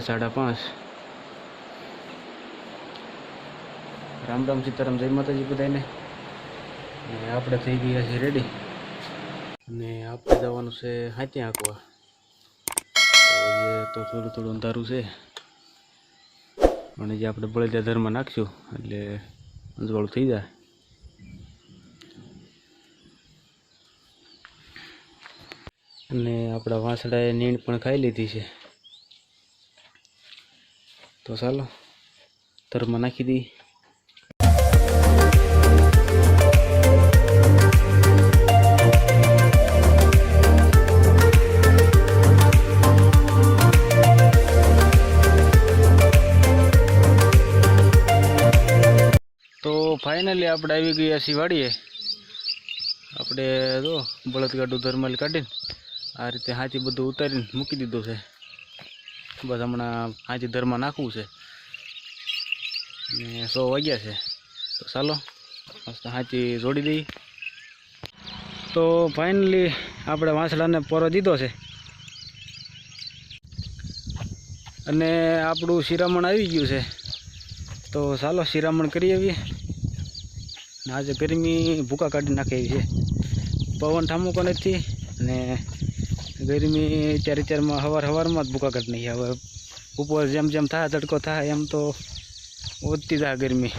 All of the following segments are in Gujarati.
સાડા પાંચ. રામ રામ સીતારામ, જય માતાજી બધાને ને આપણે થઈ ગયા છે રેડી અને આપણે જવાનું છે હાથે આંકવા. તો થોડું થોડું અંધારું છે. અને જે આપણે બળદિયા ધર્મ નાખશું, એટલે અંજવાળું થઈ જાય. અને આપણા વાંસડાએ નીંદ પણ ખાઈ લીધી છે. તો ચાલો ધર્મ નાખી દઈએ તો ફાઇનલી આપણે આવી ગયા છીએ આપણે જો બળદગાડું ધર્મલ કાઢીને આ રીતે હાથી બધું ઉતારીને મૂકી દીધું છે. બસ હમણાં હાથી ધરમાં નાખવું છે. ને સો વાગ્યા છે. તો ચાલો, મસ્ત હાથી જોડી દઈ તો ફાઇનલી આપણે વાંસડાને પોરો દીધો છે. અને આપણું શિરામણ આવી ગયું છે. તો ચાલો શિરામણ કરી આવીએ. આજે ગરમી ભૂકા કાઢી નાખે એવી છે. પવન ઠામુકો નથી ને ગરમી ચાર ચારમાં હવાર હવારમાં જ ભૂકા કટ નહીં હવે ઉપર જેમ જેમ થાય, તડકો થાય, એમ તો વધતી થાય ગરમી.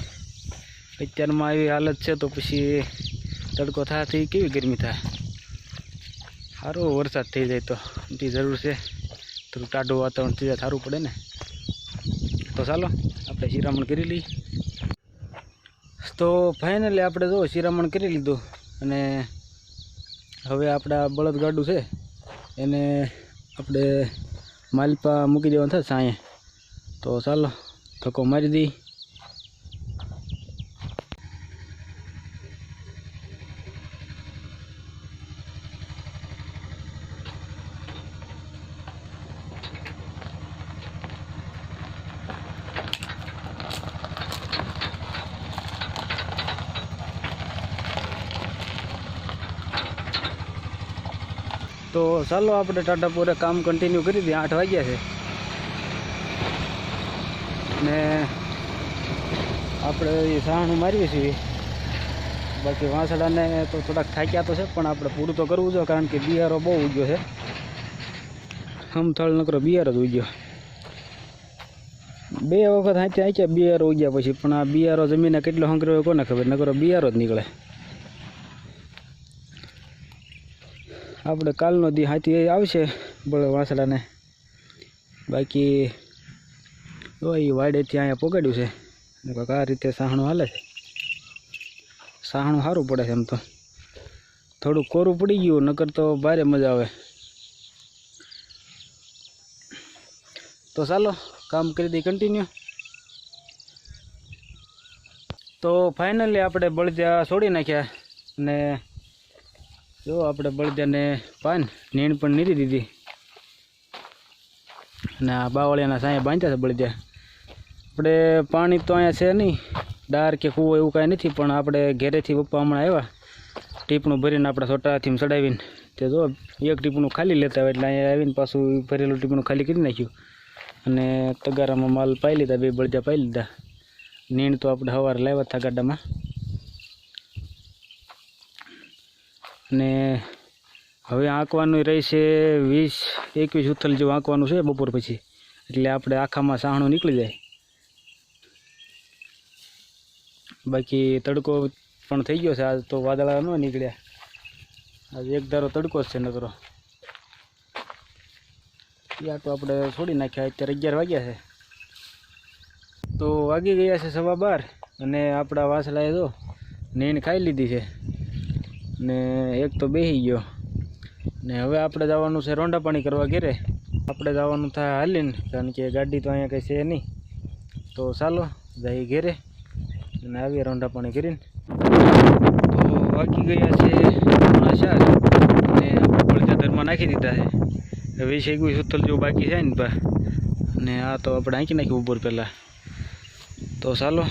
અત્યારમાં એવી હાલત છે તો પછી તડકો થવાથી કેવી ગરમી થાય? સારો વરસાદ થઈ જાય તો. એની જરૂર છે. થોડું ટાઢું વાતાવરણ થઈ જાય, સારું પડે ને. તો ચાલો, આપણે શિરામણ કરી લઈએ. તો ફાઇનલી આપણે જો શિરામણ કરી લીધું અને હવે આપણા બળદગાડું છે. એને આપણે માલપા મૂકી દેવાનું થાય સાંયે. તો ચાલો ધક્કો મારી દઈ તો ચાલો આપણે ટાટાપુરે કામ કન્ટિન્યુ કરી દઈએ. આઠ વાગ્યા છે. ને આપણે એ સહાણું મારીએ છીએ. બાકી વાંસડાને તો થોડાક થાક્યા તો છે, પણ આપણે પૂરું તો કરવું જોઈએ કારણ કે બિયારો બહુ ઉગ્યો છે. હમથળ નકરો બિયારો જ ઉગ્યો. બે વખત હાથે આંચ્યા બિયારો ઉગ્યા પછી, પણ આ બિયારો જમીને કેટલો હંકર્યો કોને ખબર? નકરો બિયારો જ નીકળે. આપણે કાલનો દી હાથી આવશે બળ વાસડાને બાકી તો એ વાડેથી અહીંયા પકડ્યું છે. કાંઈક આ રીતે સાહણું હાલે છે. સાહણું સારું પડે છે એમ તો. થોડું કોરું પડી ગયું, નકર તો ભારે મજા આવે. તો ચાલો, કામ કરી દઈએ કન્ટિન્યુ તો ફાઇનલી આપણે બળદિયા છોડી નાખ્યા ને જો આપણે બળદિયાને પાન, નીણ પણ નીરી દીધી. અને આ બાવળિયાના સાંયા બાંધ્યા છે બળદિયા. આપણે પાણી તો અહીંયા છે નહીં, ડાર કે કૂવો એવું કાંઈ નથી, પણ આપણે ઘેરેથી પપ્પા હમણાં આવ્યા. ટીપણું ભરીને આપણા છોટાથી ચડાવીને. તે જો એક ટીપણું ખાલી લેતા હોય એટલે અહીંયા આવીને પાછું ભરેલું ટીપણું ખાલી કરી નાખ્યું. અને તગારામાં માલ પાઈ લીધા, બે બળદિયા પાઈ લીધા. નીણ તો આપણે સવારે લાવ્યા હતા ગાડામાં. અને હવે આંકવાનું રહેશે વીસ, એકવીસ ઉથલ જેવું આંકવાનું છે બપોર પછી. એટલે આપણે આખામાં સાહણું નીકળી જાય. બાકી તડકો પણ થઈ ગયો છે, આજ તો વાદળા ન નીકળ્યા. આજે એક ધારો તડકો જ છે નકરો. યા તો આપણે છોડી નાખ્યા, અત્યારે અગિયાર વાગ્યા છે. તો વાગી ગયા છે સવા બાર અને આપણા વાસલાએ તો નીણ ખાઈ લીધી છે. ને એક તો બેસી ગયો. ને હવે આપણે જવાનું છે રોંડા પાણી કરવા ઘેરે. આપણે જવાનું થાય હાલીને, કારણ કે ગાડી તો અહીંયા કંઈ છે નહીં. તો ચાલો, જઈએ ઘેરે અને આવીએ રોંડા પાણી કરીને. તો વાગી ગયા છે ચાર અને બળજા ધરમાં નાખી દીધા છે. વીસ એકવીસ ઉથલ જેવું બાકી છે ને બા. અને આ તો આપણે આંકી નાખ્યું ઉપર પહેલાં. તો ચાલો,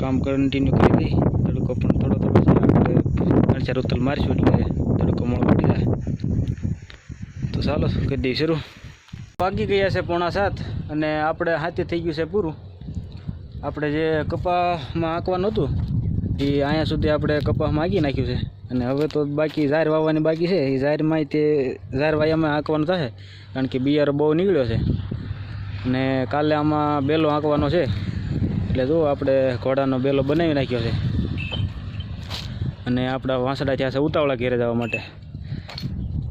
કામ કન્ટિન્યુ કરી દઈ તડકો પણ થોડો થોડો છે આપણે ત્રણ ચાર ઉથલ મારીશું એટલે મળવા જાય તો ચાલો કરી દઈએ શરૂ. પાકી ગયા છે પોણા સાત અને આપણે હાથે થઈ ગયું છે પૂરું. આપણે જે કપામાં આંકવાનું હતું, એ અહીંયા સુધી આપણે કપાસમાં આંકી નાખ્યું છે. અને હવે તો બાકી ઝાર વાવવાની બાકી છે. એ ઝારમાં તે ઝાર વાયામાં આંકવાનું થશે, કારણ કે બિયારો બહુ નીકળ્યો છે. અને કાલે આમાં બેલો આંકવાનો છે. એટલે જો આપણે ઘોડાનો બેલો બનાવી નાખ્યો છે. અને આપણા વાંસડા ત્યાં છે ઉતાવળા ઘેરે જવા માટે.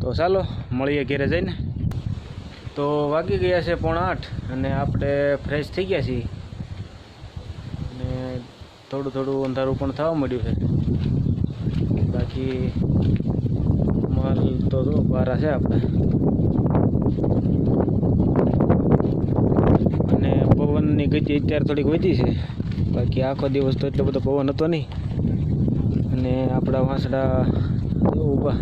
તો ચાલો, મળીએ ઘેરે જઈને. તો વાગી ગયા છે પોણા આઠ અને આપણે ફ્રેશ થઈ ગયા છીએ. અને થોડું થોડું અંધારું પણ થવા મળ્યું છે. બાકી માલ તો જો બારા છે આપણે. અને પવનની ગતિ અત્યારે થોડીક વધી છે. બાકી આખો દિવસ તો એટલો બધો પવન હતો નહીં. અને આપણા વાંસડા ઊભા.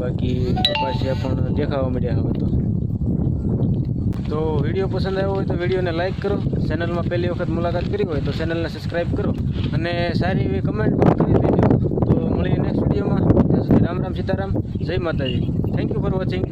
બાકી કપાસિયા પણ દેખાવા મળ્યા હવે તો. તો વીડિયો પસંદ આવ્યો હોય તો વિડીયોને લાઇક કરો. ચેનલમાં પહેલી વખત મુલાકાત કરી હોય તો ચેનલને સબસ્ક્રાઈબ કરો. અને સારી એવી કમેન્ટ પણ કરી દેજો. તો મળીએ નેક્સ્ટ વિડીયોમાં. રામ રામ સીતારામ. જય માતાજી. Thank you for watching